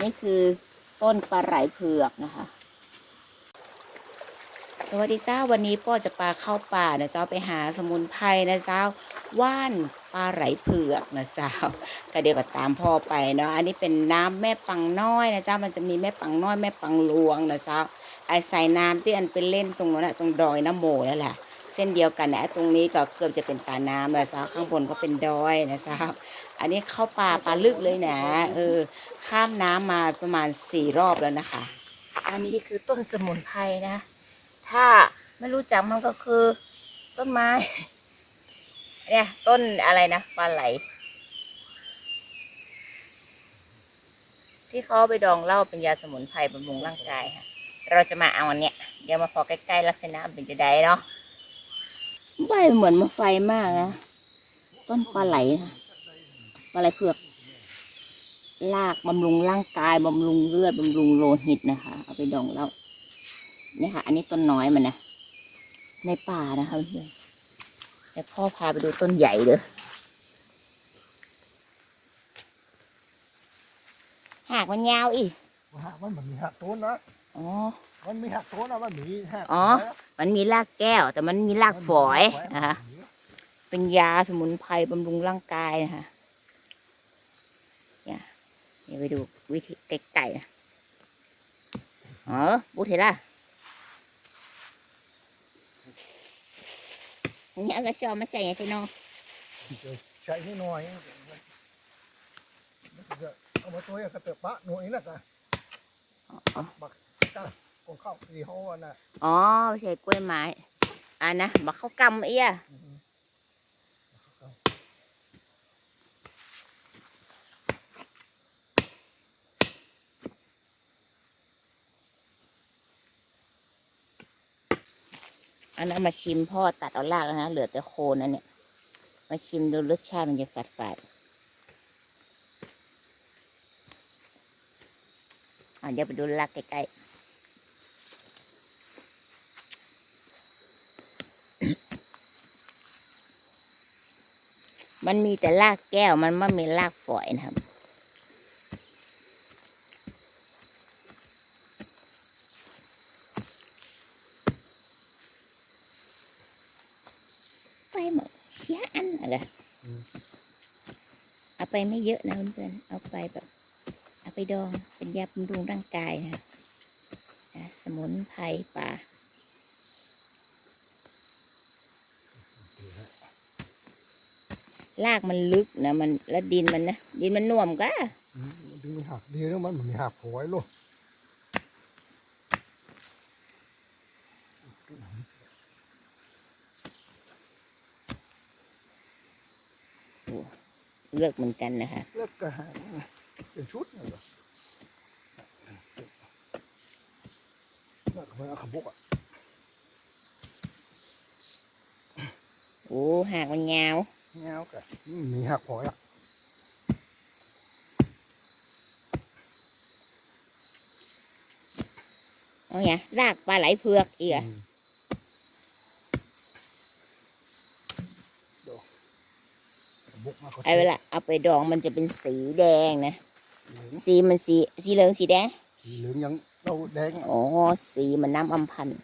นี่คือต้นปลาไหลเผือกนะคะ สวัสดีเจ้าวันนี้ป้อจะปลาเข้าป่านะเจ้าไปหาสมุนไพรนะเจ้าว่านปลาไหลเผือกนะเจ้าก็เดี๋ยวก็ตามพ่อไปเนาะอันนี้เป็นน้ำแม่ปังน้อยนะเจ้ามันจะมีแม่ปังน้อยแม่ปังหลวงนะเจ้าไอใส่น้ำที่อันเป็นเล่นตรงนั้นนะตรงดอยน้ำโมนั่นแหละเส้นเดียวกันนะตรงนี้ก็เกือบจะเป็นตาน้ำนะเจ้าข้างบนก็เป็นดอยนะเจ้า อันนี้เข้าป่าปลาลึกเลยนะเออ ข้ามน้ำมาประมาณสี่รอบแล้วนะคะ อันนี้คือต้นสมุนไพรนะ ถ้าไม่รู้จักมันก็คือ ต้นไม้ เนี่ยต้นอะไรนะปลาไหล ที่เขาเอาไปดองเหล้าเป็นยาสมุนไพรบำรุงร่างกายค่ะเราจะมาเอาอันเนี้ยเดี๋ยวมาพอใกล้ๆลักษณะมันเป็นจะได้เนาะใบเหมือนมะไฟมากนะต้นปลาไหลนะ ปลาไหลเผือกลากบำรุงร่างกายบำรุงเลือดบำรุงโลหิตนะคะ เอาไปดองเหล้าเนี่ยค่ะ อันนี้ต้นน้อยมันนะ ในป่านะคะเพื่อนแต่พ่อพาไปดูต้นใหญ่เลยหากมันยาวอีกหักมันเหมือนมีหักโต้นนะอ๋อ มันมีหักโต้นนะมันมีหักอ๋อ มันมีรากแก้ว แต่มันมีรากฝอยนะคะเป็นยาสมุนไพรบำรุงร่างกายนะคะเนี่ย เดี๋ยวไปดูวิธีไก่ๆนะเออบูเทล่ะเนี่ยก็ชอบมาใส่ใช่น้องใช้นิดหน่อยเอามาตัวกระเตอะปะหน่วยน่ะกะบักจ้าของเข้าดีเขาอะน่ะอ๋อไม่ใช่กล้วยไม้อ่านะบักข้าวกำเอี้ย อันนั้นมาชิมพ่อตัดเอารากนะ เหลือแต่โคนอันเนี้ยมาชิมดูรสชาติมันจะฝาดฝาดอะเดี๋ยวไปดูรากใกล้ๆมันมีแต่รากแก้วมันไม่มีรากฝอยนะครับ ไปหมดเสียอันอะไรเอา ไปไม่เยอะนะเพื่อนๆเอาไปแบบเอาไปดองเป็นยาบำรุงร่างกายนะนะสมุนไพรป่ารากมันลึกนะมันแล้วดินมันนะดินมันน่วมก็ดึงมีหักดีแล้วมันเหมือนมีหักฝอยลูก เลือกเหมือนกันนะคะ เลิกกระหายเป็นชุดเลยเหรอน่าขโมยขบุกอะโอ้หากมันยาวเงากะมีหักฝอยอะเอาไงรากปลาไหลเผือกอีกอะ บุกมา ไอ้เวลาเอาไปดองมันจะเป็นสีแดงนะ สีมันสีสีเหลืองสีแดง สีเหลืองยังเราแดงอ๋อสีมันน้ำอัมพันธ์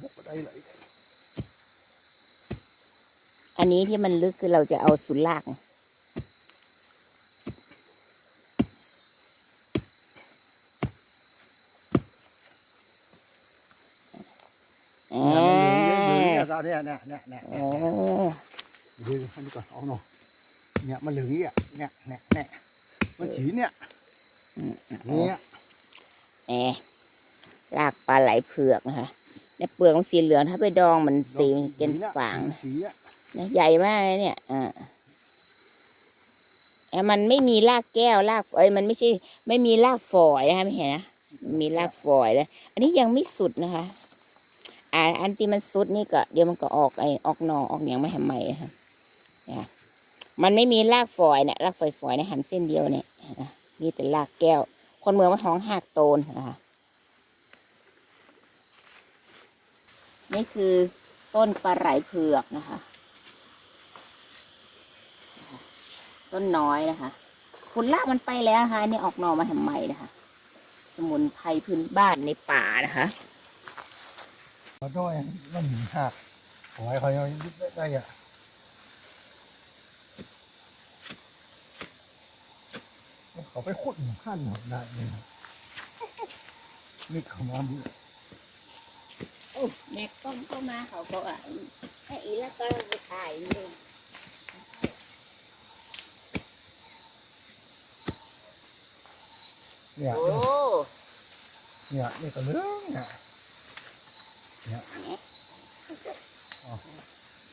บุกได้เลยอันนี้ที่มันลึกคือเราจะเอาสุรากไงอ่เนี่ยเนี่ยเนี่ยเนี่ยโอ้ดูอันนี้ก่อนเอาหน่อย เนี่ยมันเหลืองเนี่ยเนี่ยเนี่ยเนี่ยมันสีเนี่ยอืมเนี่ยแหมรากปลาไหลเผือกนะคะในเปลือกมันสีเหลืองถ้าไปดองมันสีเกนฝางสีอะนะใหญ่มากเลยเนี่ยอ่าแต่มันไม่มีรากแก้วรากเอ้ยมันไม่ใช่ ไม่มีรากฝอยนะคะไม่เห็นนะมันมีรากฝอยแล้ว อันนี้ยังไม่สุดนะคะ อ่า อันที่มันสุดนี่ก็เดี๋ยวมันก็ออกไอออกหนอออกอย่างไม่ทำใหม่นะคะเนี่ย มันไม่มีรากฝอยเนี่ยรากฝอยฝอยๆเนี่ยหันเส้นเดียวเนี่ยมีแต่รากแก้ว คนเมืองมันท้องหักโตนนะคะนี่คือต้นปลาไหลเผือกนะคะ ต้นน้อยนะคะผลลากมันไปแล้วนะคะนี่ออกนอมาทำไมนะคะ สมุนไพรพื้นบ้านในป่านะคะขาด้วยมันหนีหักขอให้เขายังยึดได้อะ เขาไปขุดหมู่ขั้นหมดได้เลยนะนี่เขามาบุโอ้แม่ก้มเข้ามาเขาก็อะให้อีแล้วก็ไปถ่ายนึงเนี่ยโอ้เนี่ยนี่ก็เรื่องเนี่ย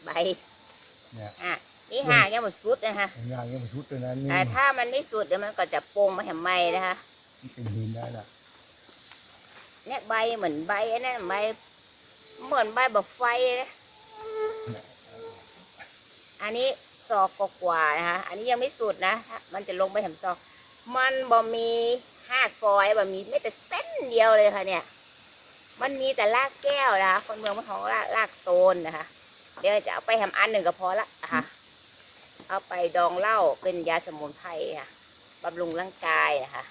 ใบเนี่ยอะนี่ห่างยังหมดสุดนะคะงานยังไม่ชุดเลยนะนี่แต่ถ้ามันไม่สุดเดี๋ยวมันก็จะโปงมาแหมไม้นะคะมันเป็นหินได้ละเนี่ยใบเหมือนใบอันนั้นใบเหมือนใบแบบไฟนะอันนี้ซอกกว่าๆนะคะอันนี้ยังไม่สุดนะ มันจะลงไปแถมซอก มันบ่มีหากฟอยบ่มีไม่แต่เส้นเดียวเลยค่ะเนี่ย มันมีแต่รากแก้วนะคะคนเมืองมันของรากรากโตนนะคะเดี๋ยวจะเอาไปทำอันหนึ่งก็พอละนะคะ เอาไปดองเหล้าเป็นยาสมุนไพรค่ะบำรุงร่างกายนะคะ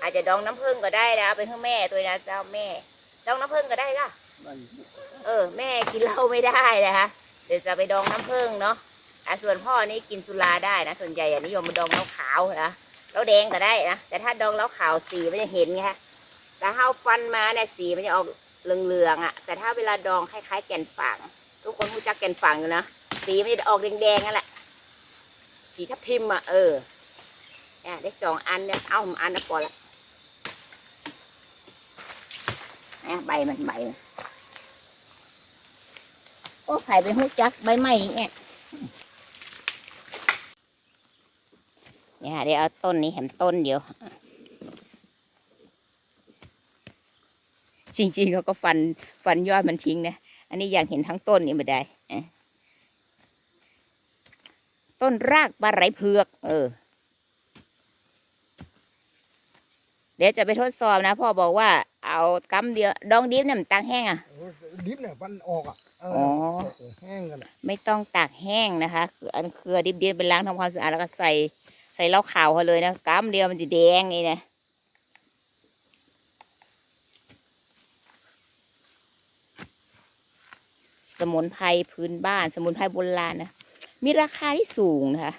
อาจจะดองน้ำผึ้งก็ได้นะเอาไปให้แม่ตัวนะเจ้าแม่ ดองน้ำผึ้งก็ได้ก็เออ แม่กินเหล้าไม่ได้นะคะเดี๋ยวจะไปดองน้ำผึ้งเนาะอะส่วนพ่อนี่กินสุราได้นะส่วนใหญ่อะนิยมมาดองเหล้าขาวนะเหล้าแดงก็ได้นะแต่ถ้าดองเหล้าขาวสีมันจะเห็นไงคะแต่ถ้าเอาฟันมาเนี่ยสีมันจะออกเหลืองๆอะ แต่ถ้าเวลาดองคล้ายๆแก่นฝางทุกคนรู้จักแก่นฝางอยู่นะ สีมันจะออกแดงๆนั่นแหละ สีทับทิมอะ เออเนี่ยได้สองอันเนี่ยเอาอันนะพอละนี่ใบมันใบมันโอ้ไผ่เป็นหูจักใบไม้เนี่ยเนี่ยเดี๋ยวเอาต้นนี้แหมต้นเดียว จริงๆเขาก็ฟันฟันยอดมันทิ้งนะ อันนี้อยากเห็นทั้งต้นนี่ไม่ได้ ต้นรากปลาไหลเผือก เออ เดี๋ยวจะไปทดสอบนะพ่อบอกว่าเอากำเดียวดองดิบเนี่ยมันตากแห้งอะโอ้ดิบเนี่ยมันออกอะเอออ๋อแห้งกันอะไม่ต้องตากแห้งนะคะคืออันเครือดิบๆไปล้างทำความสะอาดแล้วก็ใส่ใส่เหล้าขาวเขาเลยนะกำเดียวมันจะแดงนี่นะสมุนไพรพื้นบ้าน สมุนไพรโบราณนะ มีราคาที่สูงนะคะ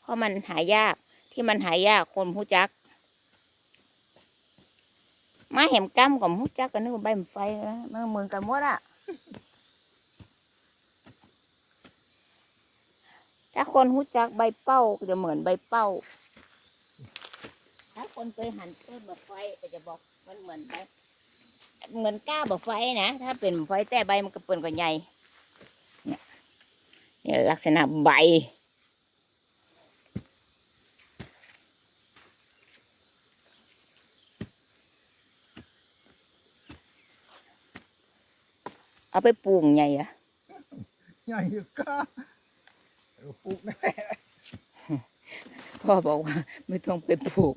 เพราะมันหายากที่มันหายากคนผู้จัก มาแหมกั้มกับผู้จักกันนึกว่าใบไฟนะมันเหมือนกันหมดอะถ้าคนรู้จักใบเป้าก็จะเหมือนใบเป้า ถ้าคนเคยหันต้นแบบไฟก็จะบอกมันเหมือนใบเหมือนก้าแบบไฟนะ ถ้าเป็นไฟแต่ใบมันก็เปิ่นกว่าใหญ่ นี่ยลักษณะใบ เอาไปปลูกใหญ่อะใหญ่ก็เออปลูกแน่พ่อบอกว่าไม่ต้องไปปลูก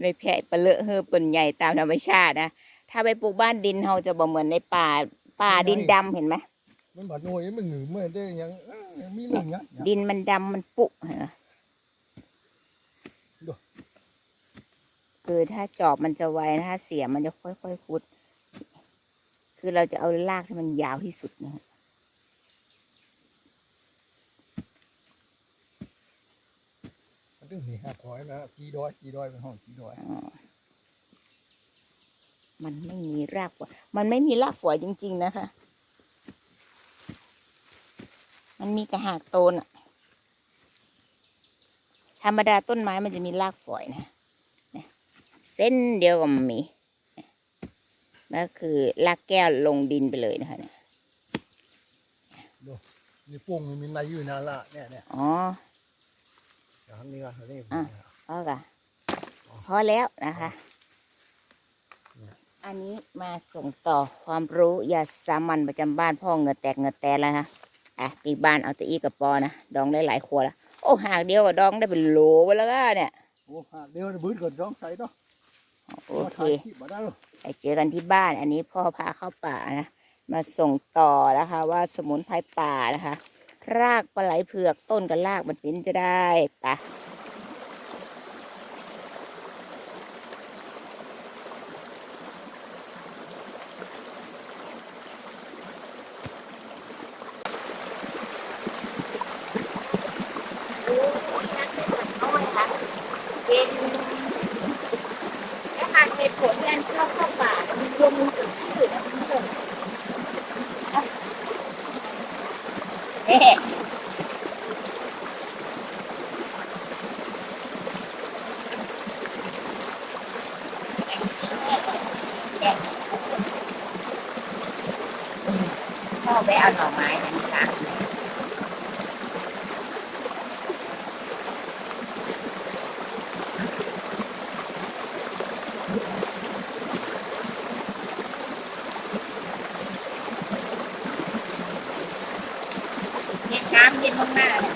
ในแพะปลาเลอะเฮอเป็นใหญ่ตามธรรมชาตินะ ถ้าไปปลูกบ้านดินเราจะบ่เหมือนในป่าป่าดินดำเห็นไหม มันบาดหน่วยมันหงือเมื่อได้ยังเอ้ยยังมีหนึ่งอะดินมันดำมันปุเห็นไหมดูคือถ้าจอบมันจะไวนะถ้าเสียมันจะค่อยๆคุด คือเราจะเอารากที่มันยาวที่สุดนะมันต้องมีห้าคอยนะจีดอยจีดอยเป็นห้องจีดอยอ๋อมันไม่มีรากฝอยมันไม่มีรากฝอยจริง ๆ นะคะ มันมีกระหากโตนอะธรรมดาต้นไม้มันจะมีรากฝอยนะนะเส้นเดียวกับมันมีนะนั่นคือรากแก้วลงดินไปเลยนะคะเนี่ยนี่ปุ่งมันมีในอยู่นานละเนี่ยเนี่ยอ๋อเดี๋ยวนี้ก็เดี๋ยวนี้อะพอค่ะพอแล้วนะคะเนี่ยอันนี้มาส่งต่อความรู้ยาสามัญประจำบ้านพ่อเหงือแตกเหงือแตนแล้วนะ อะปีบ้านเอาแตะอีกับปอนะดองได้หลายขวดแล้วโอ้หากเดียวก็ดองได้เป็นโหลไปแล้วก็เนี่ยโอ้หาเดี๋ยวบื้นก่อนร้องใส่เนาะโอเคถ่ายคลิปมาได้หรอไปเจอกันที่บ้าน อันนี้พ่อพาเข้าป่านะมาส่งต่อนะคะ ว่าสมุนไพรป่านะคะ รากปลาไหลเผือกต้นกับรากมันเป็นจะได้ปะ ยนมีสดชื่นนะคุณผู้ชมอะ เอ๊ะเข้าไปเอาหน่อไม้นะนี่คะ น้ำเย็นมากๆเลย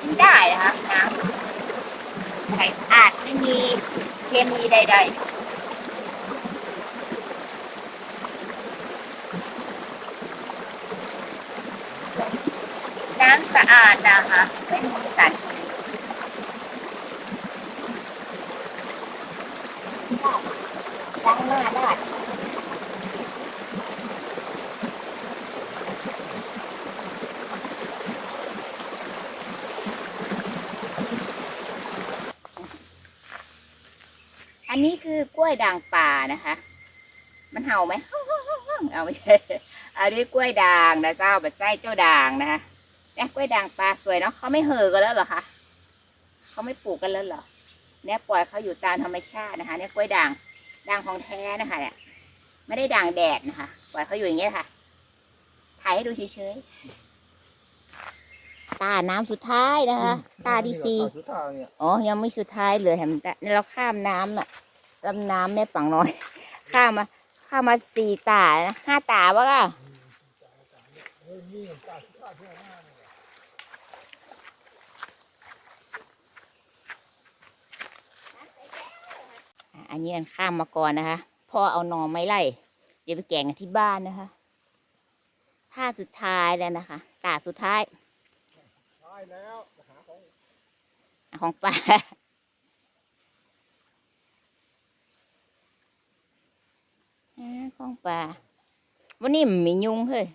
กินได้นะคะน้ำใสสะอาดไม่มีเคมีใด ๆน้ำสะอาดนะคะไม่มีสารเคมีล้างหน้าได้ คือกล้วยด่างป่านะคะ มันเห่าไหมเอาไม่ใช่อันนี้กล้วยด่างนะเจ้าแบบไส้เจ้าด่างนะคะเนี่ยกล้วยด่างป่าสวยเนาะเขาไม่เห่อกันแล้วเหรอคะเขาไม่ปลูกกันแล้วเหรอเนี่ยปล่อยเขาอยู่ตามธรรมชาตินะคะ เนี่ยกล้วยด่างด่างของแท้นะคะเนี่ยไม่ได้ด่างแดดนะคะปล่อยเขาอยู่อย่างเงี้ยค่ะถ่ายให้ดูเฉยๆตาน้ำสุดท้ายนะคะ ตาดีซีสุดท้ายเนี่ยอ๋อยังไม่สุดท้ายเลยเห็นไหมนี่เราข้ามน้ำน่ะ ลำน้ำแม่ปังน้อย ข้ามมาข้ามมาสี่ตานะห้าตาวะก็อะอันนี้อันข้ามมาก่อนนะคะ พ่อเอาหนอไม้ไล่เดี๋ยวไปแกงกันที่บ้านนะคะท่าสุดท้ายแล้วนะคะตาสุดท้ายตายแล้วหาของของป่า อ่ ปลาวันนี้มันมียุงเฮ้ย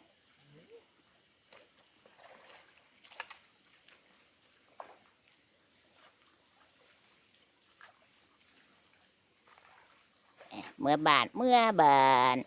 เอ๊ะเมื่อบานเมื่อบาน